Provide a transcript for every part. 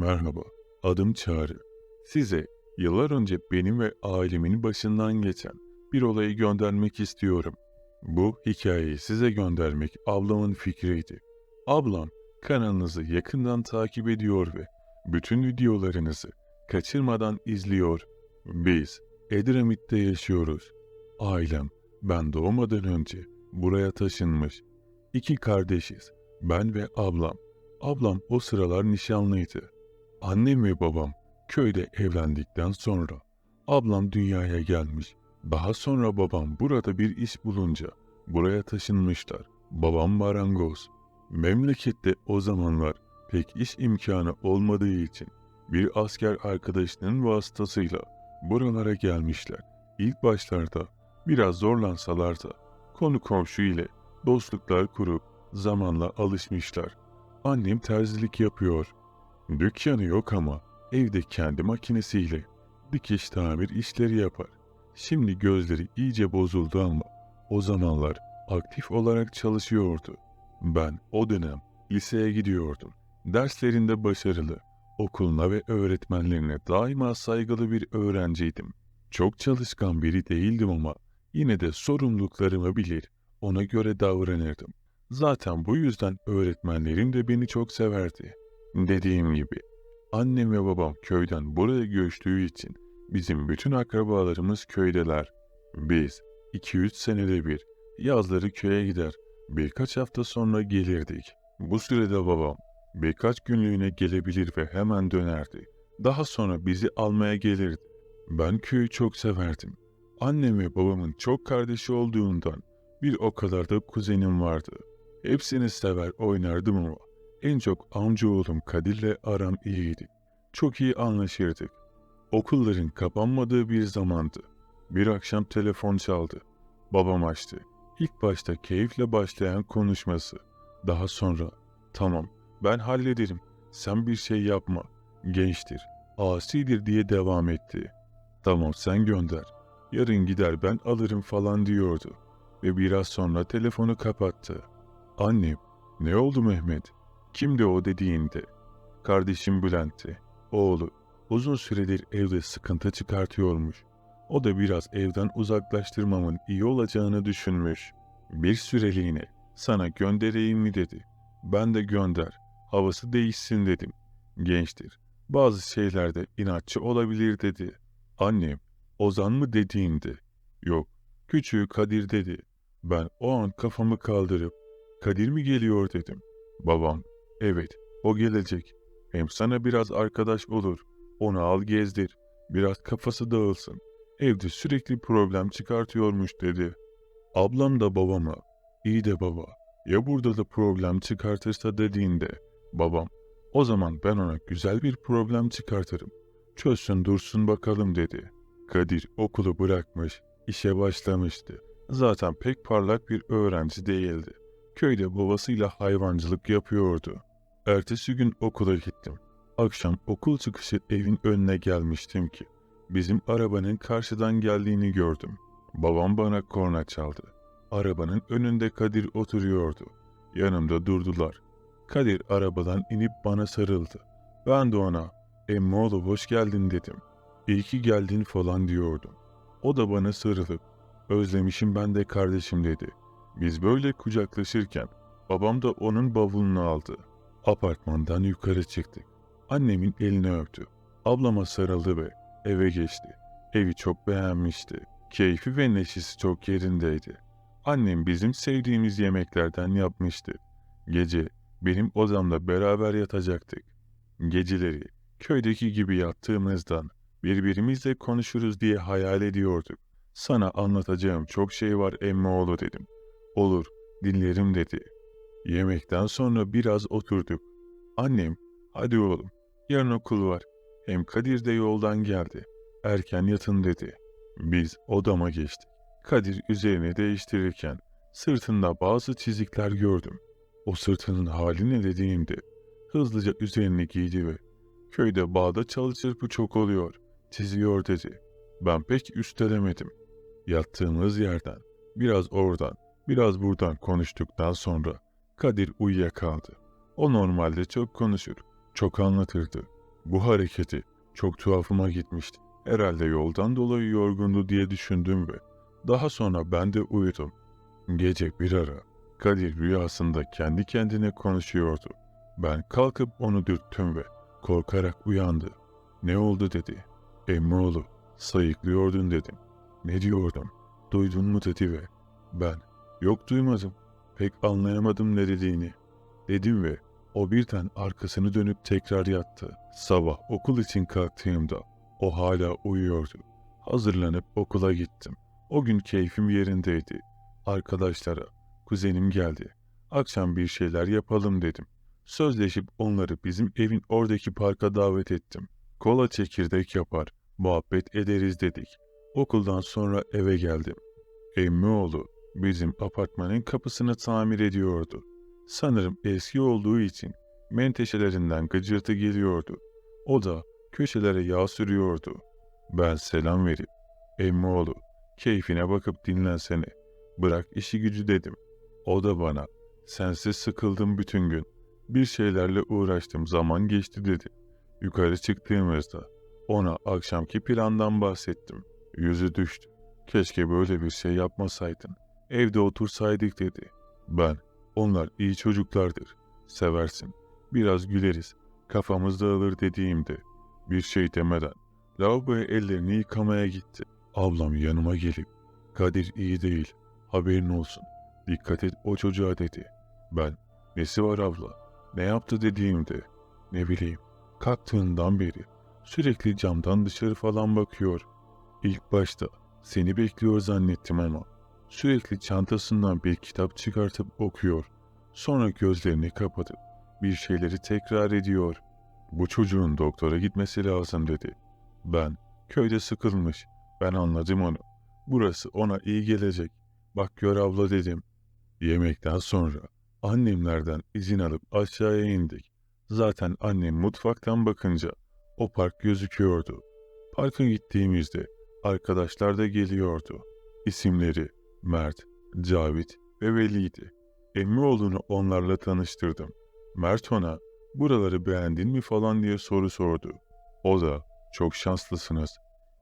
Merhaba, adım Çağrı. Size yıllar önce benim ve ailemin başından geçen bir olayı göndermek istiyorum. Bu hikayeyi size göndermek ablamın fikriydi. Ablam kanalınızı yakından takip ediyor ve bütün videolarınızı kaçırmadan izliyor. Biz Edremit'te yaşıyoruz. Ailem ben doğmadan önce buraya taşınmış. İki kardeşiz. Ben ve ablam. Ablam o sıralar nişanlıydı. Annem ve babam köyde evlendikten sonra ablam dünyaya gelmiş. Daha sonra babam burada bir iş bulunca buraya taşınmışlar. Babam marangoz. Memlekette o zamanlar pek iş imkanı olmadığı için bir asker arkadaşının vasıtasıyla buralara gelmişler. İlk başlarda biraz zorlansalar da konu komşu ile dostluklar kurup zamanla alışmışlar. Annem terzilik yapıyor. Dükkanı yok ama evde kendi makinesiyle dikiş tamir işleri yapar. Şimdi gözleri iyice bozuldu ama o zamanlar aktif olarak çalışıyordu. Ben o dönem liseye gidiyordum. Derslerinde başarılı, okuluna ve öğretmenlerine daima saygılı bir öğrenciydim. Çok çalışkan biri değildim ama yine de sorumluluklarımı bilir, ona göre davranırdım. Zaten bu yüzden öğretmenlerim de beni çok severdi. Dediğim gibi annem ve babam köyden buraya göçtüğü için bizim bütün akrabalarımız köydeler. Biz 2-3 senede bir yazları köye gider birkaç hafta sonra gelirdik. Bu sürede babam birkaç günlüğüne gelebilir ve hemen dönerdi. Daha sonra bizi almaya gelirdi. Ben köyü çok severdim. Annem ve babamın çok kardeşi olduğundan bir o kadar da kuzenim vardı. Hepsini sever oynardım ama en çok amcaoğlum Kadir'le aram iyiydi. Çok iyi anlaşırdık. Okulların kapanmadığı bir zamandı. Bir akşam telefon çaldı. Babam açtı. İlk başta keyifle başlayan konuşması. Daha sonra tamam ben hallederim. Sen bir şey yapma. Gençtir, asidir diye devam etti. Tamam sen gönder. Yarın gider ben alırım falan diyordu. Ve biraz sonra telefonu kapattı. Annem, ne oldu Mehmet? Kimdi o dediğinde? Kardeşim Bülent'ti. Oğlu, uzun süredir evde sıkıntı çıkartıyormuş. O da biraz evden uzaklaştırmamın iyi olacağını düşünmüş. Bir süreliğine sana göndereyim mi dedi. Ben de gönder, havası değişsin dedim. Gençtir, bazı şeylerde inatçı olabilir dedi. Annem, Ozan mı dediğimde, yok, küçüğü Kadir dedi. Ben o an kafamı kaldırıp, Kadir mi geliyor dedim. Babam, evet, o gelecek. Hem sana biraz arkadaş olur. Onu al gezdir. Biraz kafası dağılsın. Evde sürekli problem çıkartıyormuş dedi. Ablam da babama, iyi de baba, ya burada da problem çıkartırsa dediğinde, babam, o zaman ben ona güzel bir problem çıkartırım. Çözsün dursun bakalım dedi. Kadir okulu bırakmış, işe başlamıştı. Zaten pek parlak bir öğrenci değildi. Köyde babasıyla hayvancılık yapıyordu. Ertesi gün okula gittim. Akşam okul çıkışı evin önüne gelmiştim ki bizim arabanın karşıdan geldiğini gördüm. Babam bana korna çaldı. Arabanın önünde Kadir oturuyordu. Yanımda durdular. Kadir arabadan inip bana sarıldı. Ben de ona Emmoğlu hoş geldin dedim. İyi ki geldin falan diyordum. O da bana sarılıp özlemişim ben de kardeşim dedi. Biz böyle kucaklaşırken babam da onun bavulunu aldı. Apartmandan yukarı çıktık. Annemin elini öptü. Ablama sarıldı ve eve geçti. Evi çok beğenmişti. Keyfi ve neşesi çok yerindeydi. Annem bizim sevdiğimiz yemeklerden yapmıştı. Gece benim odamda beraber yatacaktık. Geceleri köydeki gibi yattığımızdan birbirimizle konuşuruz diye hayal ediyorduk. Sana anlatacağım çok şey var emmoğlu dedim. Olur, dinlerim dedi. Yemekten sonra biraz oturduk. Annem, hadi oğlum, yarın okul var. Hem Kadir de yoldan geldi. Erken yatın dedi. Biz odama geçtik. Kadir üzerini değiştirirken sırtında bazı çizikler gördüm. O sırtının hali ne dediğimde hızlıca üzerini giydi ve köyde bağda çalı çırpı çok oluyor, çiziyor dedi. Ben pek üstelemedim. Yattığımız yerden, biraz oradan, biraz buradan konuştuktan sonra Kadir uyuyakaldı. O normalde çok konuşur, çok anlatırdı. Bu hareketi çok tuhafıma gitmişti. Herhalde yoldan dolayı yorgundu diye düşündüm ve daha sonra ben de uyudum. Gece bir ara Kadir rüyasında kendi kendine konuşuyordu. Ben kalkıp onu dürttüm ve korkarak uyandı. Ne oldu dedi. Emmoğlu sayıklıyordun dedim. Ne diyordum? Duydun mu dedi ve ben yok duymadım. Pek anlayamadım ne dediğini. Dedim ve o birden arkasını dönüp tekrar yattı. Sabah okul için kalktığımda o hala uyuyordu. Hazırlanıp okula gittim. O gün keyfim yerindeydi. Arkadaşlara, kuzenim geldi. Akşam bir şeyler yapalım dedim. Sözleşip onları bizim evin oradaki parka davet ettim. Kola çekirdek yapar, muhabbet ederiz dedik. Okuldan sonra eve geldim. Emmioğlu bizim apartmanın kapısını tamir ediyordu. Sanırım eski olduğu için menteşelerinden gıcırtı geliyordu. O da köşelere yağ sürüyordu. Ben selam verip, Emmioğlu keyfine bakıp dinlensene, bırak işi gücü dedim. O da bana, sensiz sıkıldım bütün gün, bir şeylerle uğraştım zaman geçti dedi. Yukarı çıktığımızda ona akşamki plandan bahsettim. Yüzü düştü. Keşke böyle bir şey yapmasaydın. Evde otursaydık dedi. Ben, onlar iyi çocuklardır. Seversin. Biraz güleriz. Kafamız dağılır dediğimde bir şey demeden lavaboya ellerini yıkamaya gitti. Ablam yanıma gelip Kadir iyi değil. Haberin olsun. Dikkat et o çocuğa dedi. Ben nesi var abla? Ne yaptı dediğimde ne bileyim kalktığından beri sürekli camdan dışarı falan bakıyor. İlk başta seni bekliyor zannettim ama sürekli çantasından bir kitap çıkartıp okuyor. Sonra gözlerini kapatıp bir şeyleri tekrar ediyor. Bu çocuğun doktora gitmesi lazım dedi. Ben köyde sıkılmış. Ben anladım onu. Burası ona iyi gelecek. Bak gör abla dedim. Yemekten sonra annemlerden izin alıp aşağıya indik. Zaten annem mutfaktan bakınca o park gözüküyordu. Parka gittiğimizde arkadaşlar da geliyordu. İsimleri Mert, Cavit ve Veli'ydi. Emmioğlu'nu onlarla tanıştırdım. Mert ona buraları beğendin mi falan diye soru sordu. O da çok şanslısınız.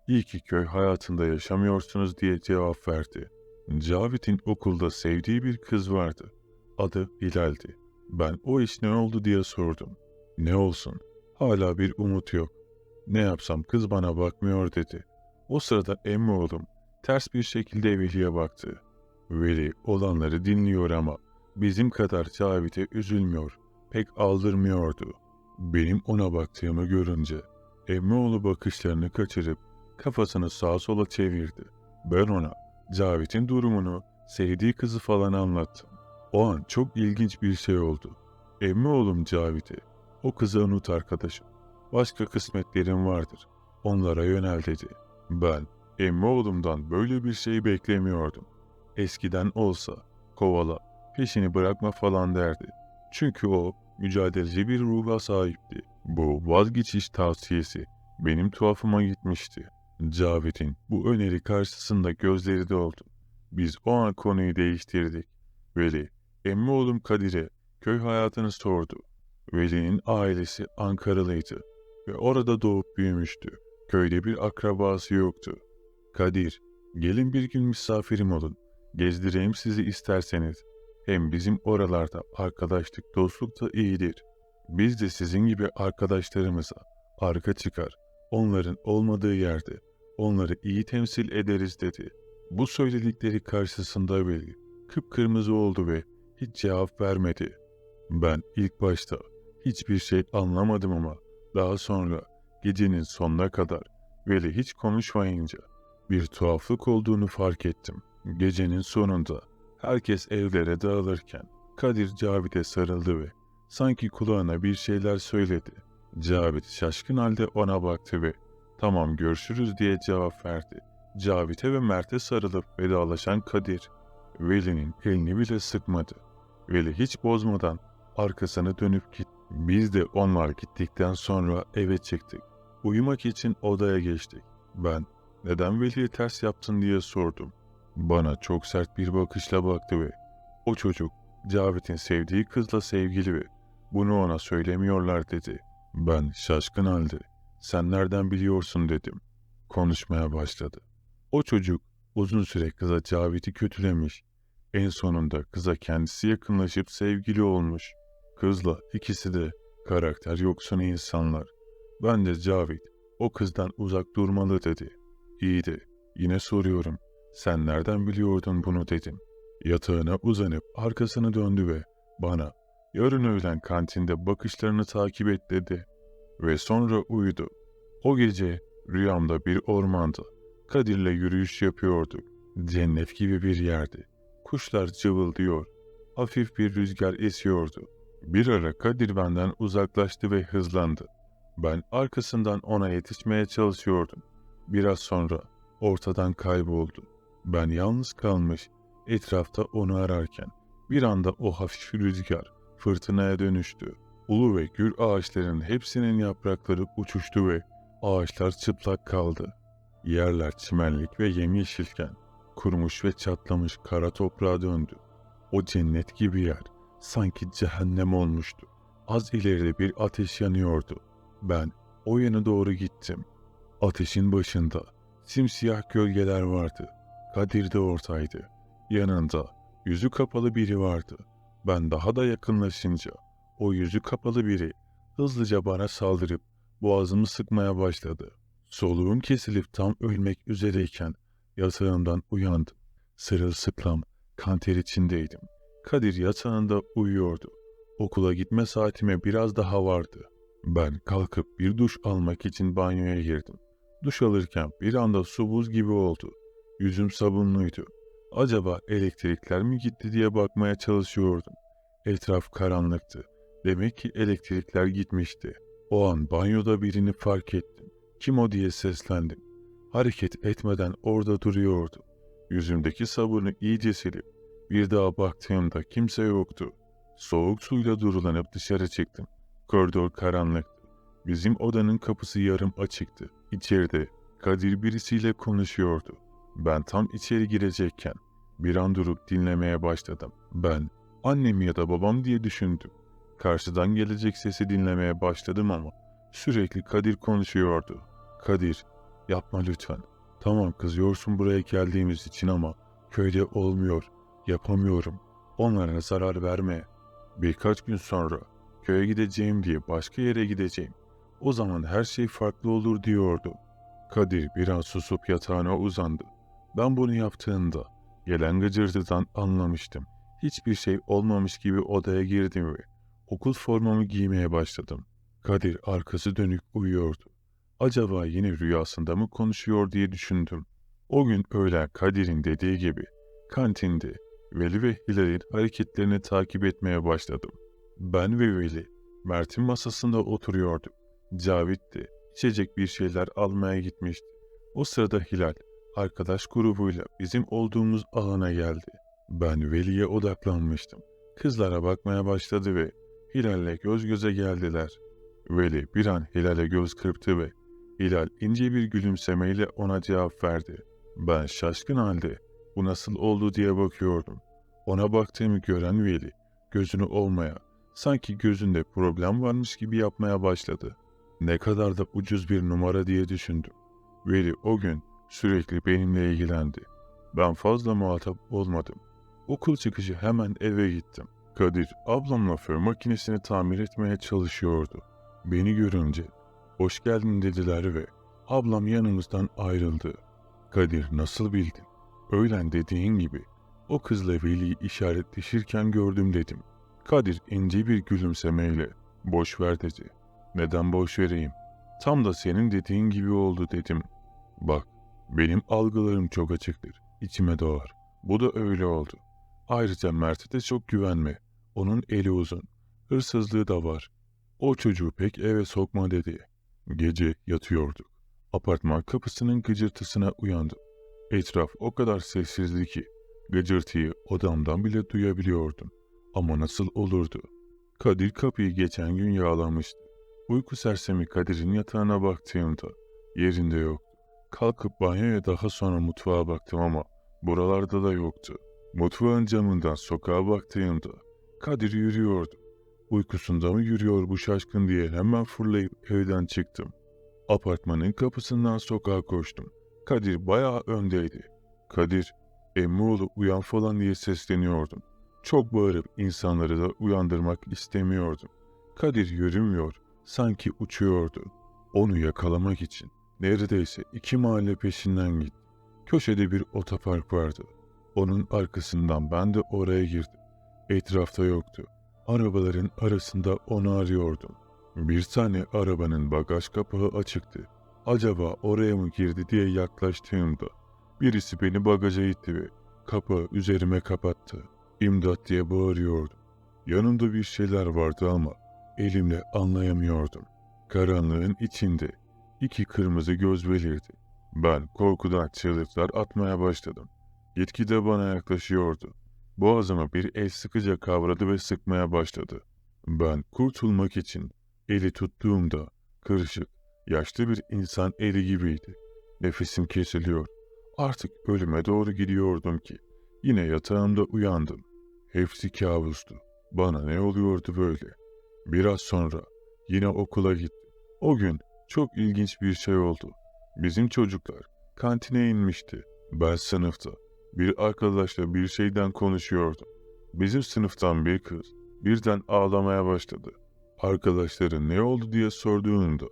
İyi ki köy hayatında yaşamıyorsunuz diye cevap verdi. Cavit'in okulda sevdiği bir kız vardı. Adı Hilal'di. Ben o iş ne oldu diye sordum. Ne olsun? Hala bir umut yok. Ne yapsam kız bana bakmıyor dedi. O sırada emmi oğlum ters bir şekilde Veli'ye baktı. Veli olanları dinliyor ama bizim kadar Cavit'e üzülmüyor, pek aldırmıyordu. Benim ona baktığımı görünce Emmioğlu bakışlarını kaçırıp kafasını sağa sola çevirdi. Ben ona Cavit'in durumunu, sevdiği kızı falan anlattım. O an çok ilginç bir şey oldu. Emmi oğlum Cavit'e, o kızı unut arkadaşım. Başka kısmetlerim vardır. Onlara yönel dedi. Ben, emmi oğlumdan böyle bir şey beklemiyordum. Eskiden olsa, kovala, peşini bırakma falan derdi. Çünkü o, mücadeleci bir ruha sahipti. Bu vazgeçiş tavsiyesi benim tuhafıma gitmişti. Cavit'in bu öneri karşısında gözleri doldu. Biz o an konuyu değiştirdik. Veli, emmi oğlum Kadir'e köy hayatını sordu. Veli'nin ailesi Ankaralıydı ve orada doğup büyümüştü. Köyde bir akrabası yoktu. Kadir, gelin bir gün misafirim olun. Gezdireyim sizi isterseniz. Hem bizim oralarda arkadaşlık, dostluk da iyidir. Biz de sizin gibi arkadaşlarımıza arka çıkar, onların olmadığı yerde onları iyi temsil ederiz dedi. Bu söyledikleri karşısında Veli kıpkırmızı oldu ve hiç cevap vermedi. Ben ilk başta hiçbir şey anlamadım ama daha sonra gecenin sonuna kadar Veli hiç konuşmayınca bir tuhaflık olduğunu fark ettim. Gecenin sonunda herkes evlere dağılırken Kadir Cavit'e sarıldı ve sanki kulağına bir şeyler söyledi. Cavit şaşkın halde ona baktı ve tamam görüşürüz diye cevap verdi. Cavit'e ve Mert'e sarılıp vedalaşan Kadir, Veli'nin elini bile sıkmadı. Veli hiç bozmadan arkasını dönüp gitti. Biz de onlar gittikten sonra eve çıktık. Uyumak için odaya geçtik. Ben neden Veli'ye ters yaptın diye sordum. Bana çok sert bir bakışla baktı ve o çocuk Cavit'in sevdiği kızla sevgili ve bunu ona söylemiyorlar dedi. Ben şaşkın halde sen nereden biliyorsun dedim. Konuşmaya başladı. O çocuk uzun süre kıza Cavit'i kötülemiş. En sonunda kıza kendisi yakınlaşıp sevgili olmuş. Kızla ikisi de karakter yoksun insanlar. Ben de Cavit o kızdan uzak durmalı dedi. İyi de yine soruyorum. Sen nereden biliyordun bunu dedim. Yatağına uzanıp arkasını döndü ve bana yarın öğlen kantinde bakışlarını takip et dedi. Ve sonra uyudu. O gece rüyamda bir ormanda Kadir'le yürüyüş yapıyorduk. Cennet gibi bir yerdi. Kuşlar cıvıldıyor. Hafif bir rüzgar esiyordu. Bir ara Kadir benden uzaklaştı ve hızlandı. Ben arkasından ona yetişmeye çalışıyordum. Biraz sonra ortadan kayboldu. Ben yalnız kalmış, etrafta onu ararken bir anda o hafif rüzgar fırtınaya dönüştü. Ulu ve gür ağaçların hepsinin yaprakları uçuştu ve ağaçlar çıplak kaldı. Yerler çimenlik ve yemyeşilken kurumuş ve çatlamış kara toprağa döndü. O cennet gibi yer sanki cehennem olmuştu. Az ileride bir ateş yanıyordu. Ben o yana doğru gittim. Ateşin başında simsiyah gölgeler vardı. Kadir de ortaydı. Yanında yüzü kapalı biri vardı. Ben daha da yakınlaşınca o yüzü kapalı biri hızlıca bana saldırıp boğazımı sıkmaya başladı. Soluğum kesilip tam ölmek üzereyken yatağımdan uyandım. Sırılsıklam, kanter içindeydim. Kadir yatağında uyuyordu. Okula gitme saatime biraz daha vardı. Ben kalkıp bir duş almak için banyoya girdim. Duş alırken bir anda su buz gibi oldu. Yüzüm sabunluydu. Acaba elektrikler mi gitti diye bakmaya çalışıyordum. Etraf karanlıktı. Demek ki elektrikler gitmişti. O an banyoda birini fark ettim. Kim o diye seslendim. Hareket etmeden orada duruyordu. Yüzümdeki sabunu iyice silip bir daha baktığımda kimse yoktu. Soğuk suyla durulanıp dışarı çıktım. Koridor karanlıktı. Bizim odanın kapısı yarım açıktı. İçeride Kadir birisiyle konuşuyordu. Ben tam içeri girecekken bir an durup dinlemeye başladım. Ben annem ya da babam diye düşündüm. Karşıdan gelecek sesi dinlemeye başladım ama sürekli Kadir konuşuyordu. Kadir, yapma lütfen. Tamam kızıyorsun buraya geldiğimiz için ama köyde olmuyor, yapamıyorum. Onlara zarar verme. Birkaç gün sonra köye gideceğim diye başka yere gideceğim. O zaman her şey farklı olur diyordu. Kadir biraz susup yatağına uzandı. Ben bunu yaptığında gelen gıcırtıdan anlamıştım. Hiçbir şey olmamış gibi odaya girdim ve okul formamı giymeye başladım. Kadir arkası dönük uyuyordu. Acaba yine rüyasında mı konuşuyor diye düşündüm. O gün öğlen Kadir'in dediği gibi kantinde Veli ve Hilal'in hareketlerini takip etmeye başladım. Ben ve Veli Mert'in masasında oturuyorduk. Cavit de içecek bir şeyler almaya gitmişti. O sırada Hilal arkadaş grubuyla bizim olduğumuz alana geldi. Ben Veli'ye odaklanmıştım. Kızlara bakmaya başladı ve Hilal'le göz göze geldiler. Veli bir an Hilal'e göz kırptı ve Hilal ince bir gülümsemeyle ona cevap verdi. Ben şaşkın halde bu nasıl oldu diye bakıyordum. Ona baktığımı gören Veli gözünü olmaya, sanki gözünde problem varmış gibi yapmaya başladı. Ne kadar da ucuz bir numara diye düşündüm. Veli o gün sürekli benimle ilgilendi. Ben fazla muhatap olmadım. Okul çıkışı hemen eve gittim. Kadir ablamla fön makinesini tamir etmeye çalışıyordu. Beni görünce hoş geldin dediler ve ablam yanımızdan ayrıldı. Kadir nasıl bildin? Öğlen dediğin gibi o kızla Veli'yi işaretleşirken gördüm dedim. Kadir ince bir gülümsemeyle boş ver dedi. Neden boş vereyim? Tam da senin dediğin gibi oldu dedim. Bak benim algılarım çok açıktır. İçime doğar. Bu da öyle oldu. Ayrıca Mert'e de çok güvenme. Onun eli uzun. Hırsızlığı da var. O çocuğu pek eve sokma dedi. Gece yatıyorduk. Apartman kapısının gıcırtısına uyandım. Etraf o kadar sessizdi ki gıcırtıyı odamdan bile duyabiliyordum. Ama nasıl olurdu? Kadir kapıyı geçen gün yağlamıştı. Uyku sersemi Kadir'in yatağına baktığımda yerinde yoktu. Kalkıp banyoya daha sonra mutfağa baktım ama buralarda da yoktu. Mutfağın camından sokağa baktığımda Kadir yürüyordu. Uykusunda mı yürüyor bu şaşkın diye hemen fırlayıp evden çıktım. Apartmanın kapısından sokağa koştum. Kadir bayağı öndeydi. Kadir, Emmoğlu uyan falan diye sesleniyordum. Çok bağırıp insanları da uyandırmak istemiyordum. Kadir yürümüyor, sanki uçuyordu. Onu yakalamak için neredeyse iki mahalle peşinden gittim. Köşede bir otopark vardı. Onun arkasından ben de oraya girdim. Etrafta yoktu. Arabaların arasında onu arıyordum. Bir tane arabanın bagaj kapağı açıktı. Acaba oraya mı girdi diye yaklaştığımda birisi beni bagaja itti ve kapağı üzerime kapattı. İmdat diye bağırıyordum. Yanımda bir şeyler vardı ama elimle anlayamıyordum. Karanlığın içinde iki kırmızı göz belirdi. Ben korkudan çığlıklar atmaya başladım. Gitgide bana yaklaşıyordu. Boğazıma bir el sıkıca kavradı ve sıkmaya başladı. Ben kurtulmak için eli tuttuğumda kırışık, yaşlı bir insan eli gibiydi. Nefesim kesiliyor. Artık ölüme doğru gidiyordum ki yine yatağımda uyandım. Hepsi kabustu. Bana ne oluyordu böyle? Biraz sonra yine okula gittim. O gün çok ilginç bir şey oldu. Bizim çocuklar kantine inmişti. Ben sınıfta bir arkadaşla bir şeyden konuşuyordum. Bizim sınıftan bir kız birden ağlamaya başladı. Arkadaşların ne oldu diye sorduğunda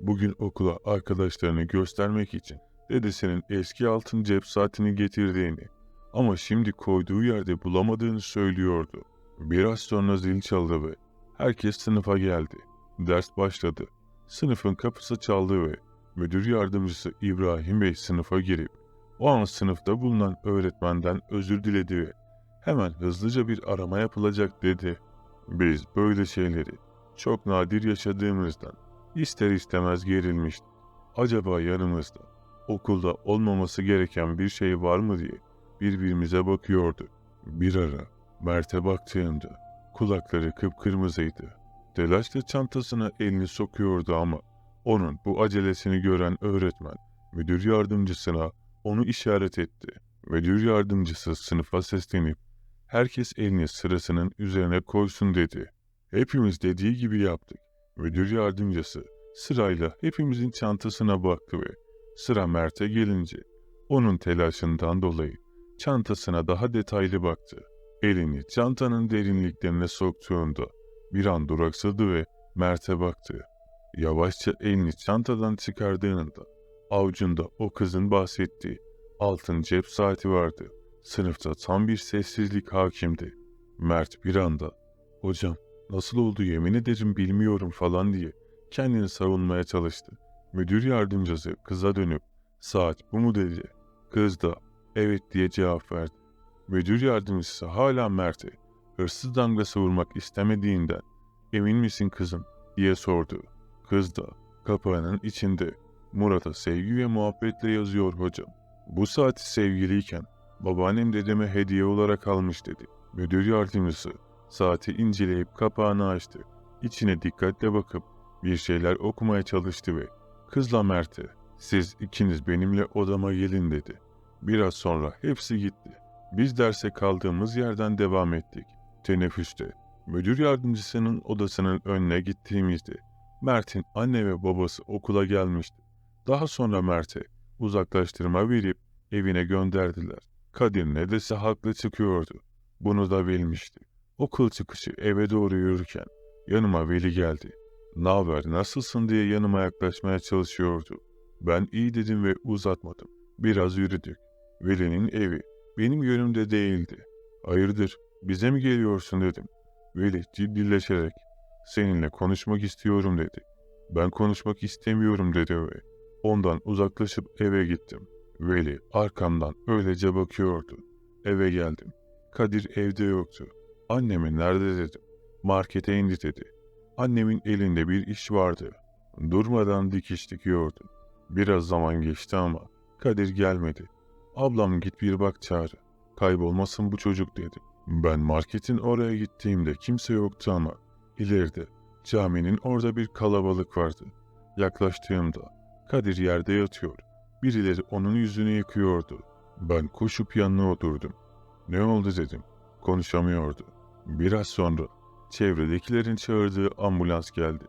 bugün okula arkadaşlarını göstermek için dedesinin eski altın cep saatini getirdiğini ama şimdi koyduğu yerde bulamadığını söylüyordu. Biraz sonra zil çaldı ve herkes sınıfa geldi. Ders başladı. Sınıfın kapısı çaldı ve müdür yardımcısı İbrahim Bey sınıfa girip o an sınıfta bulunan öğretmenden özür diledi ve hemen hızlıca bir arama yapılacak dedi. Biz böyle şeyleri çok nadir yaşadığımızdan ister istemez gerilmiştik. Acaba yanımızda okulda olmaması gereken bir şey var mı diye birbirimize bakıyordu. Bir ara Mert'e baktığımda kulakları kıpkırmızıydı. Telaşla çantasına elini sokuyordu ama onun bu acelesini gören öğretmen müdür yardımcısına onu işaret etti. Müdür yardımcısı sınıfa seslenip herkes elini sırasının üzerine koysun dedi. Hepimiz dediği gibi yaptık. Müdür yardımcısı sırayla hepimizin çantasına baktı ve sıra Mert'e gelince onun telaşından dolayı çantasına daha detaylı baktı. Elini çantanın derinliklerine soktuğunda bir an duraksadı ve Mert'e baktı. Yavaşça elini çantadan çıkardığında avucunda o kızın bahsettiği altın cep saati vardı. Sınıfta tam bir sessizlik hakimdi. Mert bir anda ''Hocam nasıl oldu yemin ederim bilmiyorum'' falan diye kendini savunmaya çalıştı. Müdür yardımcısı kıza dönüp ''Saat bu mu?'' dedi. Kız da ''Evet'' diye cevap verdi. Müdür yardımcısı hala Mert'e hırsız damgası vurmak istemediğinden ''Emin misin kızım?'' diye sordu. Kız da kapağının içinde Murat'a sevgi ve muhabbetle yazıyor hocam. Bu saati sevgiliyken babaannem dedeme hediye olarak almış dedi. Müdür yardımcısı saati inceleyip kapağını açtı. İçine dikkatle bakıp bir şeyler okumaya çalıştı ve kızla Mert'e siz ikiniz benimle odama gelin dedi. Biraz sonra hepsi gitti. Biz derse kaldığımız yerden devam ettik. Teneffüste müdür yardımcısının odasının önüne gittiğimizde Mert'in anne ve babası okula gelmişti. Daha sonra Mert'e uzaklaştırma verip evine gönderdiler. Kadir ne dese haklı çıkıyordu. Bunu da bilmişti. Okul çıkışı eve doğru yürürken yanıma Veli geldi. Naber nasılsın diye yanıma yaklaşmaya çalışıyordu. Ben iyi dedim ve uzatmadım. Biraz yürüdük. Veli'nin evi benim yönümde değildi. Hayırdır bize mi geliyorsun dedim. Veli ciddileşerek seninle konuşmak istiyorum dedi. Ben konuşmak istemiyorum dedi ve ondan uzaklaşıp eve gittim. Veli arkamdan öylece bakıyordu. Eve geldim. Kadir evde yoktu. Annemi nerede dedim. Markete indi dedi. Annemin elinde bir iş vardı. Durmadan dikiş dikiyordu. Biraz zaman geçti ama Kadir gelmedi. Ablam git bir bak çağır. Kaybolmasın bu çocuk dedi. Ben marketin oraya gittiğimde kimse yoktu ama ileride caminin orada bir kalabalık vardı. Yaklaştığımda Kadir yerde yatıyor. Birileri onun yüzünü yıkıyordu. Ben koşup yanına oturdum. Ne oldu dedim. Konuşamıyordu. Biraz sonra çevredekilerin çağırdığı ambulans geldi.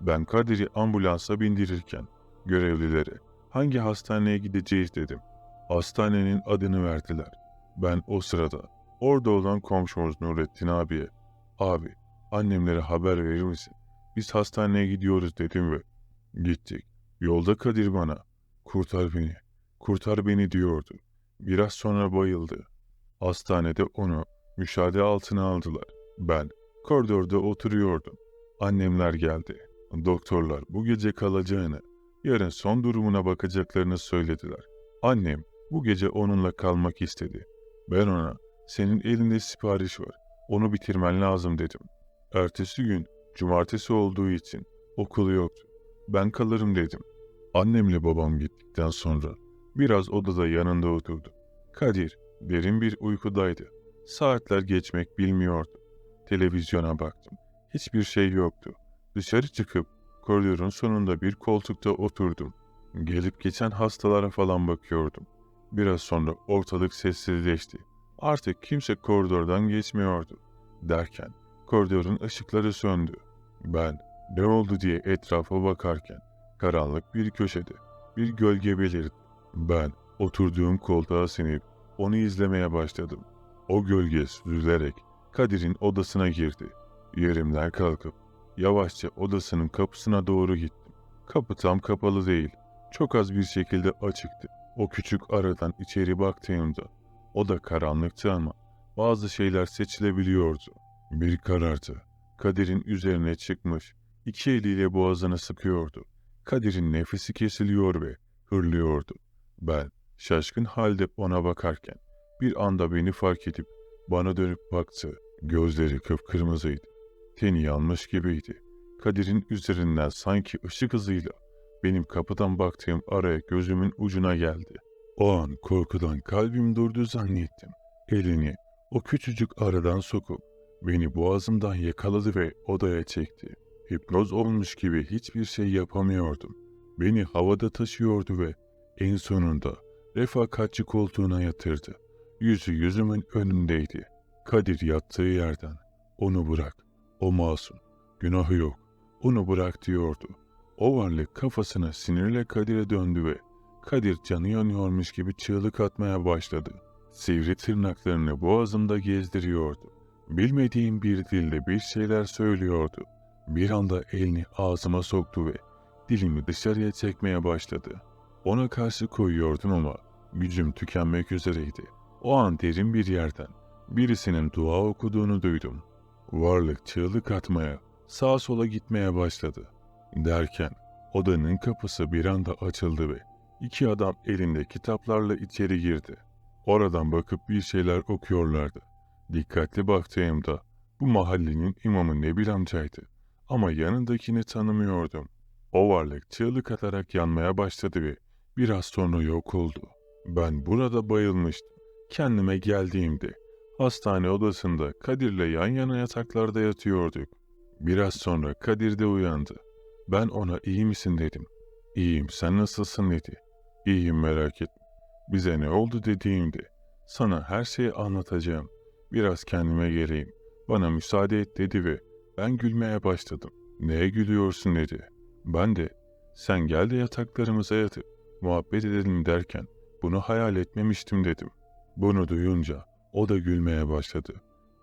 Ben Kadir'i ambulansa bindirirken görevlilere hangi hastaneye gideceğiz dedim. Hastanenin adını verdiler. Ben o sırada orada olan komşumuz Nurettin abiye abi annemlere haber verir misin? Biz hastaneye gidiyoruz dedim ve gittik. Yolda Kadir bana kurtar beni, kurtar beni diyordu. Biraz sonra bayıldı. Hastanede onu müşahede altına aldılar. Ben koridorda oturuyordum. Annemler geldi. Doktorlar bu gece kalacağını, yarın son durumuna bakacaklarını söylediler. Annem bu gece onunla kalmak istedi. Ben ona senin elinde sipariş var. Onu bitirmen lazım dedim. Ertesi gün cumartesi olduğu için okulu yoktu. Ben kalırım dedim. Annemle babam gittikten sonra biraz odada yanında oturdu. Kadir derin bir uykudaydı. Saatler geçmek bilmiyordu. Televizyona baktım. Hiçbir şey yoktu. Dışarı çıkıp koridorun sonunda bir koltukta oturdum. Gelip geçen hastalara falan bakıyordum. Biraz sonra ortalık sessizleşti. Artık kimse koridordan geçmiyordu. Derken koridorun ışıkları söndü. Ben ne oldu diye etrafa bakarken karanlık bir köşede bir gölge belirdi. Ben oturduğum koltuğa sinip onu izlemeye başladım. O gölge süzülerek Kadir'in odasına girdi. Yerimden kalkıp yavaşça odasının kapısına doğru gittim. Kapı tam kapalı değil, çok az bir şekilde açıktı. O küçük aradan içeri baktığımda o da karanlıktı ama bazı şeyler seçilebiliyordu. Bir karartı Kadir'in üzerine çıkmış, iki eliyle boğazını sıkıyordu. Kadir'in nefesi kesiliyor ve hırlıyordu. Ben şaşkın halde ona bakarken bir anda beni fark edip bana dönüp baktı. Gözleri kıpkırmızıydı. Teni yanmış gibiydi. Kadir'in üzerinden sanki ışık hızıyla benim kapıdan baktığım araya gözümün ucuna geldi. O an korkudan kalbim durdu zannettim. Elini o küçücük aradan sokup beni boğazımdan yakaladı ve odaya çekti. Hipnoz olmuş gibi hiçbir şey yapamıyordum. Beni havada taşıyordu ve en sonunda refakatçi koltuğuna yatırdı. Yüzü yüzümün önündeydi. Kadir yattığı yerden onu bırak, o masum, günahı yok, onu bırak diyordu. O varlık kafasına sinirle Kadir'e döndü ve Kadir canı yanıyormuş gibi çığlık atmaya başladı. Sivri tırnaklarını boğazımda gezdiriyordu. Bilmediğim bir dilde bir şeyler söylüyordu. Bir anda elini ağzıma soktu ve dilimi dışarıya çekmeye başladı. Ona karşı koyuyordum ama gücüm tükenmek üzereydi. O an derin bir yerden birisinin dua okuduğunu duydum. Varlık çığlık atmaya, sağa sola gitmeye başladı. Derken odanın kapısı bir anda açıldı ve iki adam elinde kitaplarla içeri girdi. Oradan bakıp bir şeyler okuyorlardı. Dikkatli baktığımda bu mahallenin imamı Nebil amcaydı. Ama yanındakini tanımıyordum. O varlık çığlık atarak yanmaya başladı ve biraz sonra yok oldu. Ben burada bayılmıştım. Kendime geldiğimde hastane odasında Kadir'le yan yana yataklarda yatıyorduk. Biraz sonra Kadir de uyandı. Ben ona iyi misin dedim. İyiyim sen nasılsın dedi. İyiyim merak etme. Bize ne oldu dediğimde sana her şeyi anlatacağım. Biraz kendime geleyim. Bana müsaade et dedi ve ben gülmeye başladım. Neye gülüyorsun dedi. Ben de sen gel de yataklarımıza yatıp muhabbet edelim derken bunu hayal etmemiştim dedim. Bunu duyunca o da gülmeye başladı.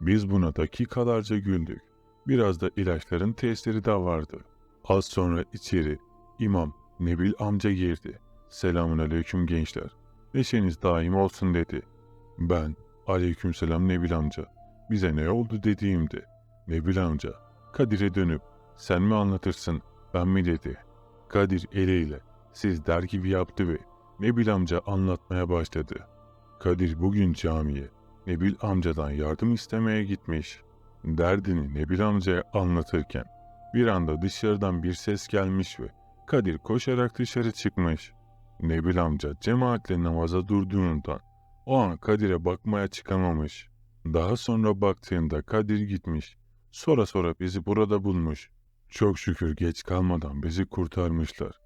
Biz buna dakikalarca güldük. Biraz da ilaçların tesiri de vardı. Az sonra içeri imam Nebil amca girdi. Selamun aleyküm gençler. Neşeniz daim olsun dedi. Ben aleyküm selam Nebil amca. Bize ne oldu dediğimde Nebil amca Kadir'e dönüp sen mi anlatırsın ben mi dedi. Kadir eliyle siz der gibi yaptı ve Nebil amca anlatmaya başladı. Kadir bugün camiye Nebil amcadan yardım istemeye gitmiş. Derdini Nebil amcaya anlatırken bir anda dışarıdan bir ses gelmiş ve Kadir koşarak dışarı çıkmış. Nebil amca cemaatle namaza durduğundan o an Kadir'e bakmaya çıkamamış. Daha sonra baktığında Kadir gitmiş. Sonra sonra bizi burada bulmuş. Çok şükür geç kalmadan bizi kurtarmışlar.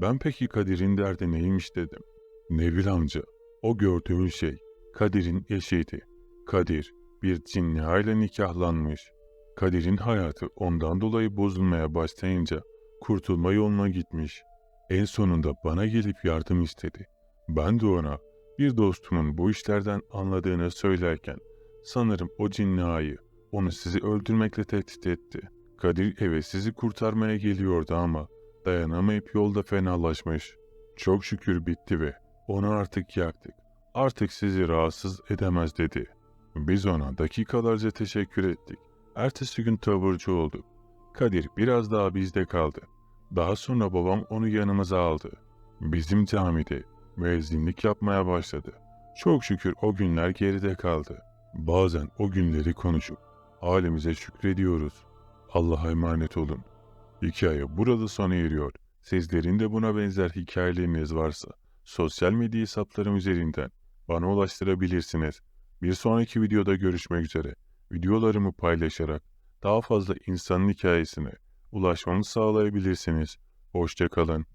Ben peki Kadir'in derdi neymiş dedim. Nevil amca, o gördüğün şey Kadir'in eşiydi. Kadir bir cinniha ile nikahlanmış. Kadir'in hayatı ondan dolayı bozulmaya başlayınca kurtulma yoluna gitmiş. En sonunda bana gelip yardım istedi. Ben de ona bir dostumun bu işlerden anladığını söylerken sanırım o cinli ayı onu sizi öldürmekle tehdit etti. Kadir eve sizi kurtarmaya geliyordu ama dayanamayıp yolda fenalaşmış. Çok şükür bitti ve onu artık yaktık. Artık sizi rahatsız edemez dedi. Biz ona dakikalarca teşekkür ettik. Ertesi gün taburcu olduk. Kadir biraz daha bizde kaldı. Daha sonra babam onu yanımıza aldı. Bizim camide müezzinlik yapmaya başladı. Çok şükür o günler geride kaldı. Bazen o günleri konuşup halimize şükrediyoruz. Allah'a emanet olun. Hikaye burada sona eriyor. Sizlerin de buna benzer hikayeleriniz varsa sosyal medya hesaplarım üzerinden bana ulaştırabilirsiniz. Bir sonraki videoda görüşmek üzere. Videolarımı paylaşarak daha fazla insanın hikayesine ulaşmamı sağlayabilirsiniz. Hoşçakalın.